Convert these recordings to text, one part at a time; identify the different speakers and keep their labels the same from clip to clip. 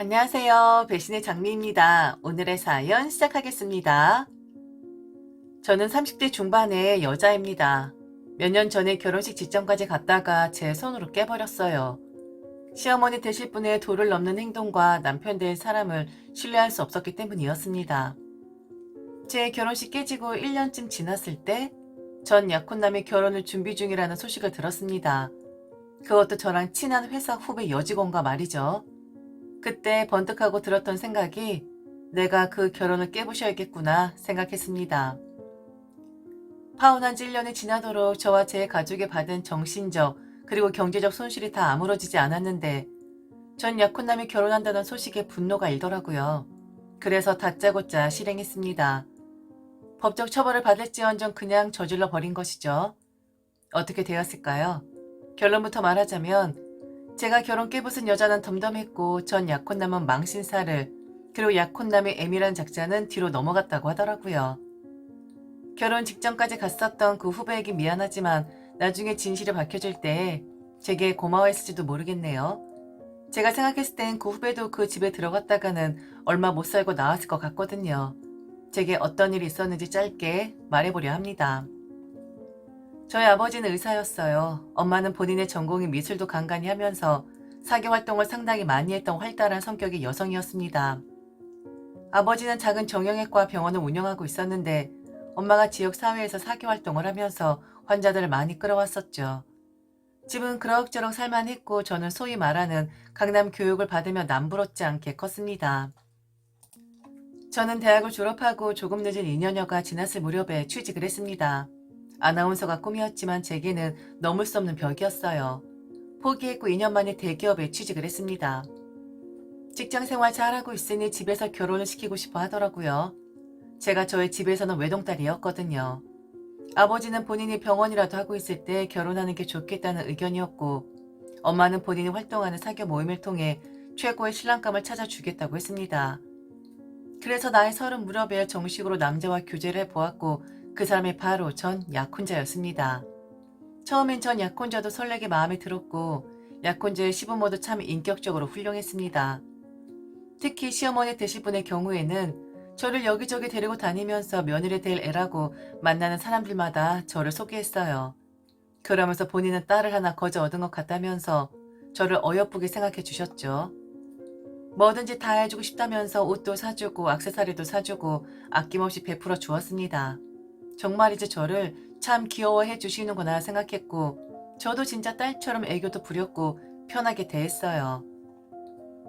Speaker 1: 안녕하세요. 배신의 장미입니다. 오늘의 사연 시작하겠습니다. 저는 30대 중반의 여자입니다. 몇 년 전에 결혼식 직전까지 갔다가 제 손으로 깨버렸어요. 시어머니 되실 분의 도를 넘는 행동과 남편 될 사람을 신뢰할 수 없었기 때문이었습니다. 제 결혼식 깨지고 1년쯤 지났을 때, 전 약혼남이 결혼을 준비 중이라는 소식을 들었습니다. 그것도 저랑 친한 회사 후배 여직원과 말이죠. 그때 번뜩하고 들었던 생각이 내가 그 결혼을 깨부셔야겠구나 생각했습니다. 파혼한 지 1년이 지나도록 저와 제 가족이 받은 정신적 그리고 경제적 손실이 다 아물어지지 않았는데 전 약혼남이 결혼한다는 소식에 분노가 일더라고요. 그래서 다짜고짜 실행했습니다. 법적 처벌을 받을지언정 그냥 저질러 버린 것이죠. 어떻게 되었을까요? 결론부터 말하자면 제가 결혼 깨부순 여자는 덤덤했고 전 약혼남은 망신살을 그리고 약혼남의 애밀한 작자는 뒤로 넘어갔다고 하더라고요. 결혼 직전까지 갔었던 그 후배에게 미안하지만 나중에 진실이 밝혀질 때 제게 고마워했을지도 모르겠네요. 제가 생각했을 땐 그 후배도 그 집에 들어갔다가는 얼마 못 살고 나왔을 것 같거든요. 제게 어떤 일이 있었는지 짧게 말해보려 합니다. 저희 아버지는 의사였어요. 엄마는 본인의 전공인 미술도 간간히 하면서 사교 활동을 상당히 많이 했던 활달한 성격의 여성이었습니다. 아버지는 작은 정형외과 병원을 운영하고 있었는데 엄마가 지역 사회에서 사교 활동을 하면서 환자들을 많이 끌어왔었죠. 집은 그럭저럭 살만했고 저는 소위 말하는 강남 교육을 받으며 남부럽지 않게 컸습니다. 저는 대학을 졸업하고 조금 늦은 2년여가 지났을 무렵에 취직을 했습니다. 아나운서가 꿈이었지만 제게는 넘을 수 없는 벽이었어요. 포기했고 2년 만에 대기업에 취직을 했습니다. 직장 생활 잘하고 있으니 집에서 결혼을 시키고 싶어 하더라고요. 제가 저의 집에서는 외동딸이었거든요. 아버지는 본인이 병원이라도 하고 있을 때 결혼하는 게 좋겠다는 의견이었고, 엄마는 본인이 활동하는 사교 모임을 통해 최고의 신랑감을 찾아주겠다고 했습니다. 그래서 나이 서른 무렵에 정식으로 남자와 교제를 해보았고, 그 사람이 바로 전 약혼자였습니다. 처음엔 전 약혼자도 설레게 마음에 들었고 약혼자의 시부모도 참 인격적으로 훌륭했습니다. 특히 시어머니 되실 분의 경우에는 저를 여기저기 데리고 다니면서 며느리 될 애라고 만나는 사람들마다 저를 소개했어요. 그러면서 본인은 딸을 하나 거저 얻은 것 같다면서 저를 어여쁘게 생각해 주셨죠. 뭐든지 다 해주고 싶다면서 옷도 사주고 악세사리도 사주고 아낌없이 베풀어 주었습니다. 정말이지 저를 참 귀여워해 주시는구나 생각했고 저도 진짜 딸처럼 애교도 부렸고 편하게 대했어요.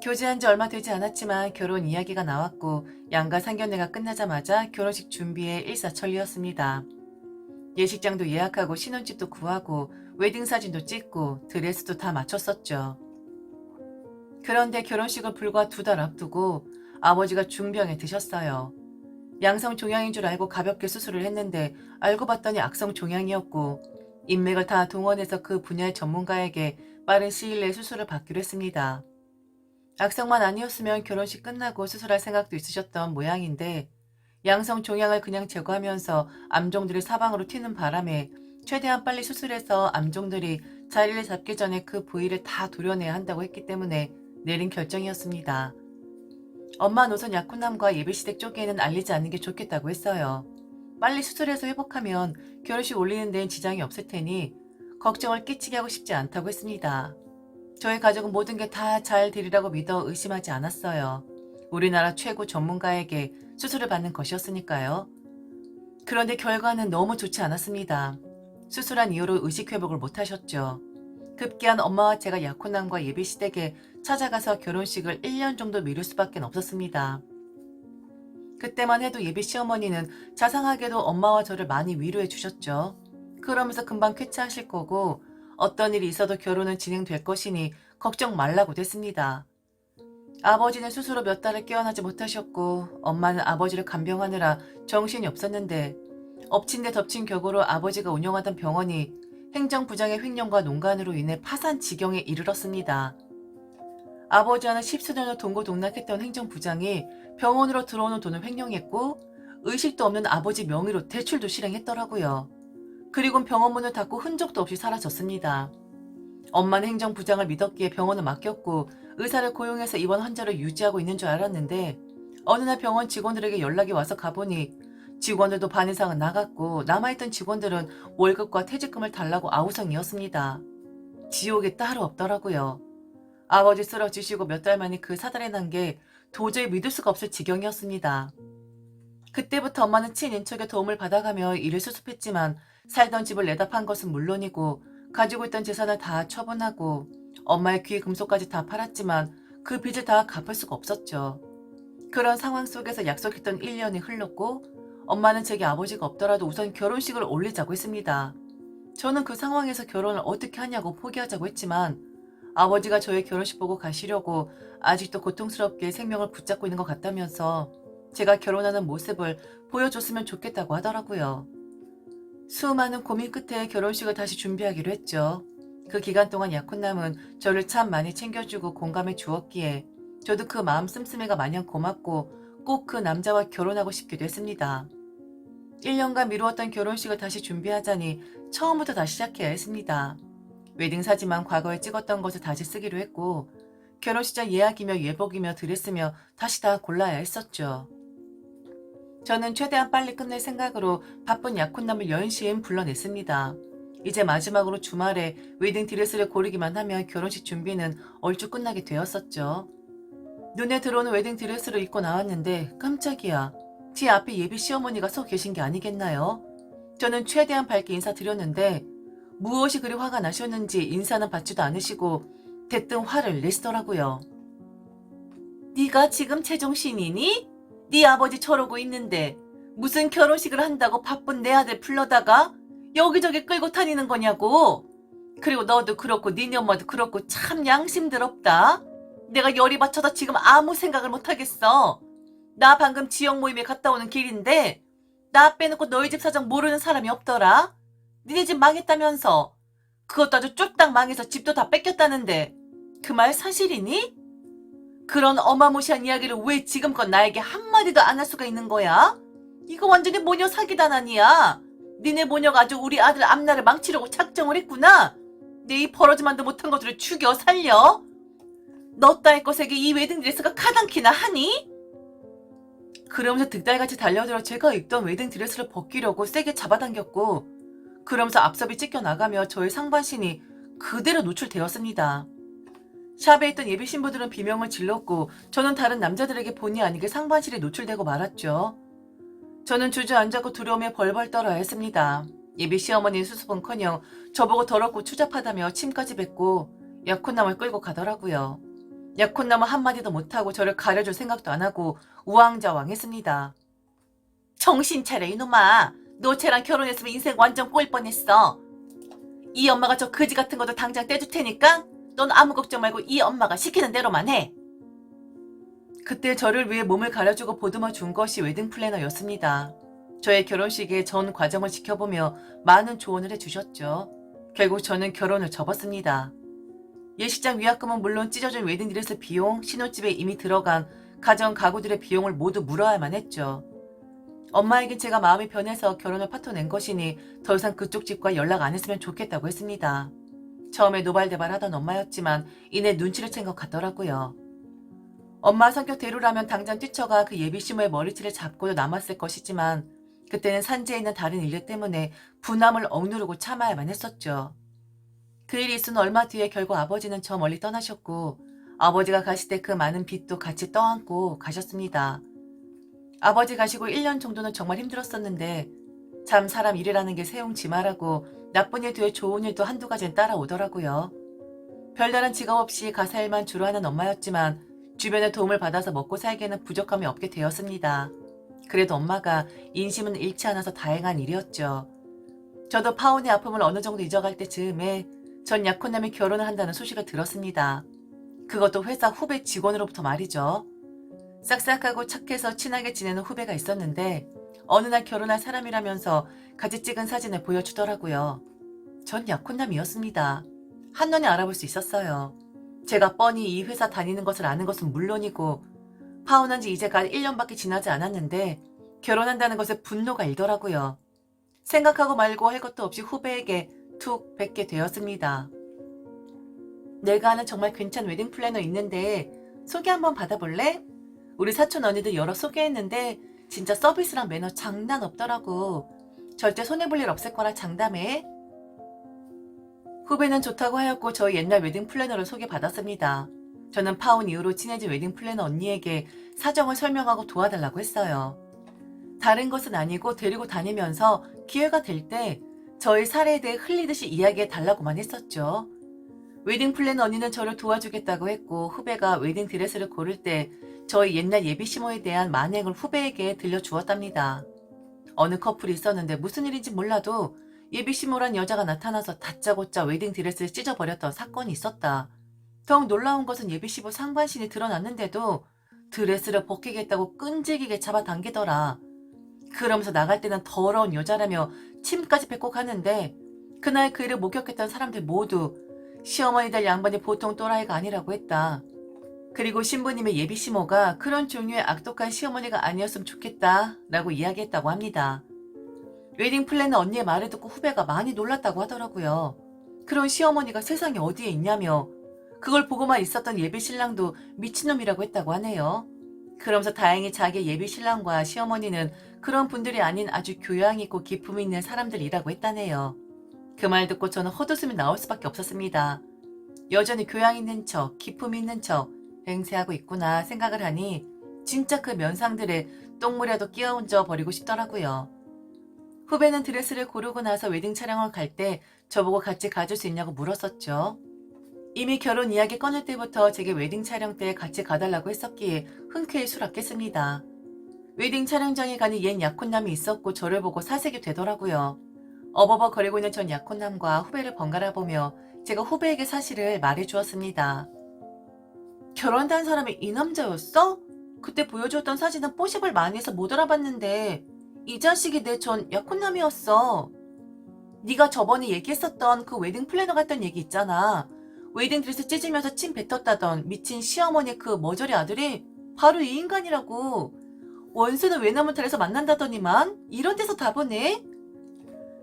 Speaker 1: 교제한 지 얼마 되지 않았지만 결혼 이야기가 나왔고 양가 상견례가 끝나자마자 결혼식 준비에 일사천리였습니다. 예식장도 예약하고 신혼집도 구하고 웨딩 사진도 찍고 드레스도 다 맞췄었죠. 그런데 결혼식을 불과 두 달 앞두고 아버지가 중병에 드셨어요. 양성 종양인 줄 알고 가볍게 수술을 했는데 알고 봤더니 악성 종양이었고 인맥을 다 동원해서 그 분야의 전문가에게 빠른 시일 내에 수술을 받기로 했습니다. 악성만 아니었으면 결혼식 끝나고 수술할 생각도 있으셨던 모양인데 양성 종양을 그냥 제거하면서 암종들이 사방으로 튀는 바람에 최대한 빨리 수술해서 암종들이 자리를 잡기 전에 그 부위를 다 도려내야 한다고 했기 때문에 내린 결정이었습니다. 엄마 노선 약혼남과 예비시댁 쪽에는 알리지 않는 게 좋겠다고 했어요. 빨리 수술해서 회복하면 결혼식 올리는 데는 지장이 없을 테니 걱정을 끼치게 하고 싶지 않다고 했습니다. 저희 가족은 모든 게 다 잘 되리라고 믿어 의심하지 않았어요. 우리나라 최고 전문가에게 수술을 받는 것이었으니까요. 그런데 결과는 너무 좋지 않았습니다. 수술한 이후로 의식 회복을 못하셨죠. 급기한 엄마와 제가 약혼남과 예비시댁에 찾아가서 결혼식을 1년 정도 미룰 수밖에 없었습니다. 그때만 해도 예비 시어머니는 자상하게도 엄마와 저를 많이 위로해 주셨죠. 그러면서 금방 쾌차하실 거고 어떤 일이 있어도 결혼은 진행될 것이니 걱정 말라고 됐습니다. 아버지는 스스로 몇 달을 깨어나지 못하셨고 엄마는 아버지를 간병하느라 정신이 없었는데 엎친 데 덮친 격으로 아버지가 운영하던 병원이 행정부장의 횡령과 농간으로 인해 파산 지경에 이르렀습니다. 아버지와는 십수년을 동고동락했던 행정부장이 병원으로 들어오는 돈을 횡령했고 의식도 없는 아버지 명의로 대출도 실행했더라고요. 그리고 병원 문을 닫고 흔적도 없이 사라졌습니다. 엄마는 행정부장을 믿었기에 병원을 맡겼고 의사를 고용해서 입원 환자를 유지하고 있는 줄 알았는데 어느 날 병원 직원들에게 연락이 와서 가보니 직원들도 반 이상은 나갔고 남아있던 직원들은 월급과 퇴직금을 달라고 아우성이었습니다. 지옥이 따로 없더라고요. 아버지 쓰러지시고 몇 달 만에 그 사달이 난게 도저히 믿을 수가 없을 지경이었습니다. 그때부터 엄마는 친인척의 도움을 받아가며 일을 수습했지만 살던 집을 내다 판 것은 물론이고 가지고 있던 재산을 다 처분하고 엄마의 귀 금속까지 다 팔았지만 그 빚을 다 갚을 수가 없었죠. 그런 상황 속에서 약속했던 1년이 흘렀고 엄마는 제게 아버지가 없더라도 우선 결혼식을 올리자고 했습니다. 저는 그 상황에서 결혼을 어떻게 하냐고 포기하자고 했지만 아버지가 저의 결혼식 보고 가시려고 아직도 고통스럽게 생명을 붙잡고 있는 것 같다면서 제가 결혼하는 모습을 보여줬으면 좋겠다고 하더라고요. 수많은 고민 끝에 결혼식을 다시 준비하기로 했죠. 그 기간 동안 약혼남은 저를 참 많이 챙겨주고 공감해 주었기에 저도 그 마음 씀씀이가 마냥 고맙고 꼭 그 남자와 결혼하고 싶기도 했습니다. 1년간 미루었던 결혼식을 다시 준비하자니 처음부터 다시 시작해야 했습니다. 웨딩 사진만 과거에 찍었던 것을 다시 쓰기로 했고 결혼식장 예약이며 예복이며 드레스며 다시 다 골라야 했었죠. 저는 최대한 빨리 끝낼 생각으로 바쁜 약혼남을 연신 불러냈습니다. 이제 마지막으로 주말에 웨딩 드레스를 고르기만 하면 결혼식 준비는 얼추 끝나게 되었었죠. 눈에 들어오는 웨딩 드레스를 입고 나왔는데 깜짝이야. 제 앞에 예비 시어머니가 서 계신 게 아니겠나요? 저는 최대한 밝게 인사드렸는데 무엇이 그리 화가 나셨는지 인사는 받지도 않으시고 대뜸 화를 내시더라고요. 네가 지금 제정신이니? 네 아버지 저러고 있는데 무슨 결혼식을 한다고 바쁜 내 아들 불러다가 여기저기 끌고 다니는 거냐고. 그리고 너도 그렇고 니네 엄마도 그렇고 참 양심들 없다. 내가 열이 받쳐서 지금 아무 생각을 못하겠어. 나 방금 지역 모임에 갔다 오는 길인데 나 빼놓고 너희 집 사정 모르는 사람이 없더라. 니네 집 망했다면서. 그것도 아주 쫄딱 망해서 집도 다 뺏겼다는데 그 말 사실이니? 그런 어마무시한 이야기를 왜 지금껏 나에게 한마디도 안 할 수가 있는 거야? 이거 완전히 모녀 사기단 아니야. 니네 모녀가 아주 우리 아들 앞날을 망치려고 작정을 했구나. 내 이 버러지만도 못한 것들을 죽여 살려. 너 따위 것에게 이 웨딩드레스가 가당키나 하니? 그러면서 득달같이 달려들어 제가 입던 웨딩드레스를 벗기려고 세게 잡아당겼고 그러면서 앞섭이 찢겨 나가며 저의 상반신이 그대로 노출되었습니다. 샵에 있던 예비 신부들은 비명을 질렀고 저는 다른 남자들에게 본의 아니게 상반신이 노출되고 말았죠. 저는 주저앉았고 두려움에 벌벌 떨어야 했습니다. 예비 시어머니 수습은커녕 저보고 더럽고 추잡하다며 침까지 뱉고 약혼남을 끌고 가더라고요. 약혼남은 한마디도 못하고 저를 가려줄 생각도 안 하고 우왕좌왕했습니다. 정신 차려 이놈아. 너 쟤랑 결혼했으면 인생 완전 꼬일 뻔했어. 이 엄마가 저 거지 같은 것도 당장 떼줄 테니까 넌 아무 걱정 말고 이 엄마가 시키는 대로만 해. 그때 저를 위해 몸을 가려주고 보듬어 준 것이 웨딩 플래너였습니다. 저의 결혼식의 전 과정을 지켜보며 많은 조언을 해주셨죠. 결국 저는 결혼을 접었습니다. 예식장 위약금은 물론 찢어진 웨딩드레스 비용, 신혼집에 이미 들어간 가정 가구들의 비용을 모두 물어야만 했죠. 엄마에게 제가 마음이 변해서 결혼을 파토 낸 것이니 더 이상 그쪽 집과 연락 안 했으면 좋겠다고 했습니다. 처음에 노발대발 하던 엄마였지만 이내 눈치를 챈 것 같더라고요. 엄마 성격대로라면 당장 뛰쳐가 그 예비 시모의 머리채를 잡고도 남았을 것이지만 그때는 산지에 있는 다른 일들 때문에 분함을 억누르고 참아야만 했었죠. 그 일이 있은 얼마 뒤에 결국 아버지는 저 멀리 떠나셨고 아버지가 가실 때 그 많은 빚도 같이 떠안고 가셨습니다. 아버지 가시고 1년 정도는 정말 힘들었었는데 참 사람 일이라는 게 세용지마라고 나쁜 일 뒤에 좋은 일도 한두 가지는 따라오더라고요. 별다른 직업 없이 가사 일만 주로 하는 엄마였지만 주변의 도움을 받아서 먹고 살기에는 부족함이 없게 되었습니다. 그래도 엄마가 인심은 잃지 않아서 다행한 일이었죠. 저도 파혼의 아픔을 어느 정도 잊어갈 때 즈음에 전 약혼남이 결혼을 한다는 소식을 들었습니다. 그것도 회사 후배 직원으로부터 말이죠. 싹싹하고 착해서 친하게 지내는 후배가 있었는데 어느 날 결혼할 사람이라면서 같이 찍은 사진을 보여주더라고요. 전 약혼남이었습니다. 한눈에 알아볼 수 있었어요. 제가 뻔히 이 회사 다니는 것을 아는 것은 물론이고 파혼한 지 이제가 1년밖에 지나지 않았는데 결혼한다는 것에 분노가 일더라고요. 생각하고 말고 할 것도 없이 후배에게 툭 뱉게 되었습니다. 내가 아는 정말 괜찮은 웨딩 플래너 있는데 소개 한번 받아볼래? 우리 사촌 언니들 여러 소개했는데 진짜 서비스랑 매너 장난 없더라고. 절대 손해볼 일 없을 거라 장담해. 후배는 좋다고 하였고 저희 옛날 웨딩 플래너를 소개받았습니다. 저는 파혼 이후로 친해진 웨딩 플래너 언니에게 사정을 설명하고 도와달라고 했어요. 다른 것은 아니고 데리고 다니면서 기회가 될 때 저희 사례에 대해 흘리듯이 이야기해 달라고만 했었죠. 웨딩 플래너 언니는 저를 도와주겠다고 했고 후배가 웨딩 드레스를 고를 때 저희 옛날 예비시모에 대한 만행을 후배에게 들려주었답니다. 어느 커플이 있었는데 무슨 일인지 몰라도 예비시모란 여자가 나타나서 다짜고짜 웨딩 드레스를 찢어버렸던 사건이 있었다. 더욱 놀라운 것은 예비시모 상반신이 드러났는데도 드레스를 벗기겠다고 끈질기게 잡아당기더라. 그러면서 나갈 때는 더러운 여자라며 침까지 뱉고 가는데 그날 그 일을 목격했던 사람들 모두 시어머니 될 양반이 보통 또라이가 아니라고 했다. 그리고 신부님의 예비 시모가 그런 종류의 악독한 시어머니가 아니었으면 좋겠다 라고 이야기했다고 합니다. 웨딩 플래너 언니의 말을 듣고 후배가 많이 놀랐다고 하더라고요. 그런 시어머니가 세상에 어디에 있냐며 그걸 보고만 있었던 예비 신랑도 미친놈이라고 했다고 하네요. 그러면서 다행히 자기 예비 신랑과 시어머니는 그런 분들이 아닌 아주 교양 있고 기품 있는 사람들이라고 했다네요. 그 말 듣고 저는 헛웃음이 나올 수밖에 없었습니다. 여전히 교양 있는 척, 기품 있는 척 행세하고 있구나 생각을 하니 진짜 그 면상들에 똥물이라도 끼얹어 버리고 싶더라고요. 후배는 드레스를 고르고 나서 웨딩 촬영을 갈 때 저보고 같이 가줄 수 있냐고 물었었죠. 이미 결혼 이야기 꺼낼 때부터 제게 웨딩 촬영 때 같이 가달라고 했었기에 흔쾌히 수락했습니다. 웨딩 촬영장에 가니 옛 약혼남이 있었고 저를 보고 사색이 되더라고요. 어버버 거리고 있는 전 약혼남과 후배를 번갈아 보며 제가 후배에게 사실을 말해 주었습니다. 결혼한 사람이 이 남자였어? 그때 보여줬던 사진은 뽀십을 많이 해서 못 알아봤는데 이 자식이 내 전 약혼남이었어. 네가 저번에 얘기했었던 그 웨딩 플래너 같던 얘기 있잖아. 웨딩 드레스 찢으면서 침 뱉었다던 미친 시어머니 그 머저리 아들이 바로 이 인간이라고. 원수는 외나무 탈에서 만난다더니만 이런 데서 다 보네.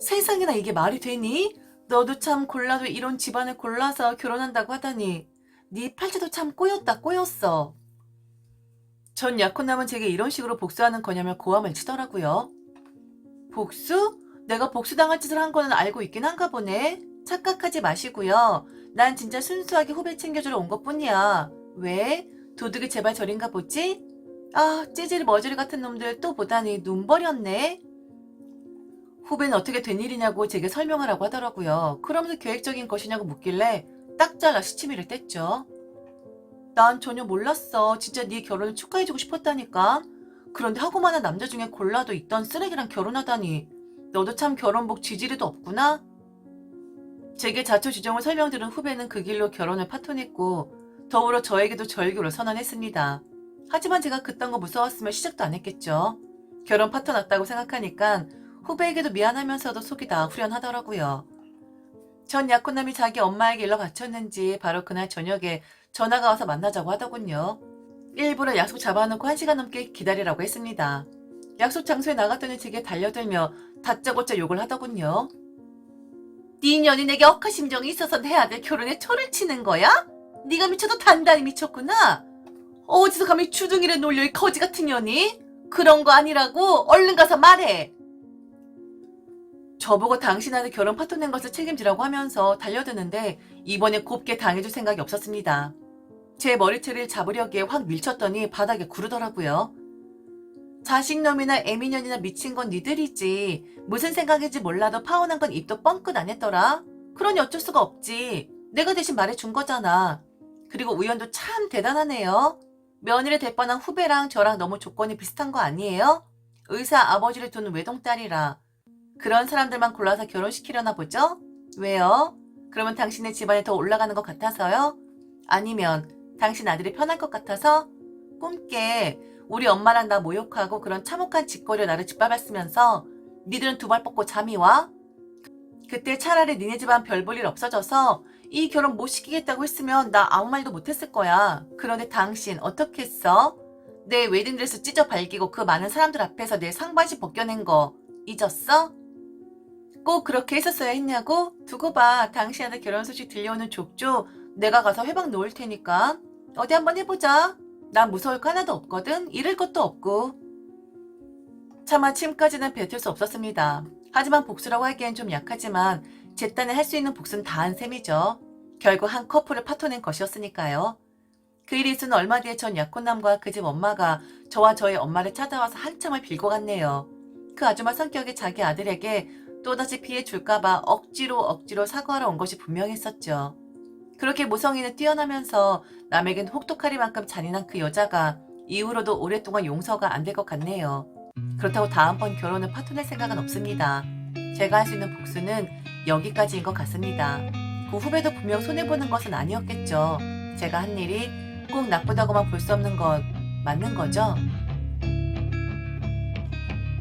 Speaker 1: 세상에나 이게 말이 되니? 너도 참 골라도 이런 집안을 골라서 결혼한다고 하다니. 네 팔자도 참 꼬였다 꼬였어. 전 약혼남은 제게 이런 식으로 복수하는 거냐며 고함을 치더라고요. 복수? 내가 복수당할 짓을 한 거는 알고 있긴 한가 보네. 착각하지 마시고요. 난 진짜 순수하게 후배 챙겨주러 온 것뿐이야. 왜? 도둑이 제발 저린가 보지? 아, 찌질이 머저리 같은 놈들 또 보다니 눈 버렸네. 후배는 어떻게 된 일이냐고 제게 설명하라고 하더라고요. 그러면서 계획적인 것이냐고 묻길래 딱 잘라 시치미를 뗐죠. 난 전혀 몰랐어. 진짜 네 결혼을 축하해주고 싶었다니까. 그런데 하고 많은 남자 중에 골라도 있던 쓰레기랑 결혼하다니. 너도 참 결혼복 지지리도 없구나. 제게 자초지종을 설명드린 후배는 그 길로 결혼을 파토냈고 더불어 저에게도 절교를 선언했습니다. 하지만 제가 그딴 거 무서웠으면 시작도 안 했겠죠. 결혼 파토 났다고 생각하니까 후배에게도 미안하면서도 속이 다 후련하더라고요. 전 약혼남이 자기 엄마에게 일러 바쳤는지 바로 그날 저녁에 전화가 와서 만나자고 하더군요. 일부러 약속 잡아놓고 한 시간 넘게 기다리라고 했습니다. 약속 장소에 나갔더니 제게 달려들며 다짜고짜 욕을 하더군요. 네 년인에게 억하 심정이 있어서 내 아들 결혼에 초를 치는 거야? 네가 미쳐도 단단히 미쳤구나. 어디서 감히 주둥이를 놀려 이 거지 같은 년이? 그런 거 아니라고 얼른 가서 말해. 저보고 당신 아들 결혼 파토 낸 것을 책임지라고 하면서 달려드는데 이번에 곱게 당해줄 생각이 없었습니다. 제 머리채를 잡으려기에 확 밀쳤더니 바닥에 구르더라고요. 자식놈이나 애미년이나 미친 건 니들이지. 무슨 생각인지 몰라도 파혼한 건 입도 뻥끗 안 했더라. 그러니 어쩔 수가 없지. 내가 대신 말해준 거잖아. 그리고 우연도 참 대단하네요. 며느리 될 뻔한 후배랑 저랑 너무 조건이 비슷한 거 아니에요? 의사 아버지를 두는 외동딸이라. 그런 사람들만 골라서 결혼시키려나 보죠? 왜요? 그러면 당신의 집안에 더 올라가는 것 같아서요? 아니면 당신 아들이 편할 것 같아서? 꿈깨 우리 엄마랑 나 모욕하고 그런 참혹한 짓거리로 나를 짓밟았으면서 니들은 두 발 뻗고 잠이 와? 그때 차라리 니네 집안 별 볼 일 없어져서 이 결혼 못 시키겠다고 했으면 나 아무 말도 못했을 거야. 그런데 당신 어떻게 했어? 내 웨딩드레스 찢어 발기고 그 많은 사람들 앞에서 내 상반신 벗겨낸 거 잊었어? 꼭 그렇게 했었어야 했냐고? 두고 봐. 당신한테 결혼 소식 들려오는 족조 내가 가서 회방 놓을 테니까. 어디 한번 해보자. 난 무서울 거 하나도 없거든. 잃을 것도 없고. 차마 침까지는 뱉을 수 없었습니다. 하지만 복수라고 하기엔 좀 약하지만 제 딴에 할 수 있는 복수는 다 한 셈이죠. 결국 한 커플을 파토낸 것이었으니까요. 그 일이 있은 얼마 뒤에 전 약혼남과 그 집 엄마가 저와 저희 엄마를 찾아와서 한참을 빌고 갔네요. 그 아줌마 성격이 자기 아들에게 또다시 피해 줄까봐 억지로 억지로 사과하러 온 것이 분명했었죠. 그렇게 모성이는 뛰어나면서 남에겐 혹독하리만큼 잔인한 그 여자가 이후로도 오랫동안 용서가 안 될 것 같네요. 그렇다고 다음번 결혼을 파토낼 생각은 없습니다. 제가 할 수 있는 복수는 여기까지인 것 같습니다. 그 후배도 분명 손해보는 것은 아니었겠죠. 제가 한 일이 꼭 나쁘다고만 볼 수 없는 것 맞는 거죠?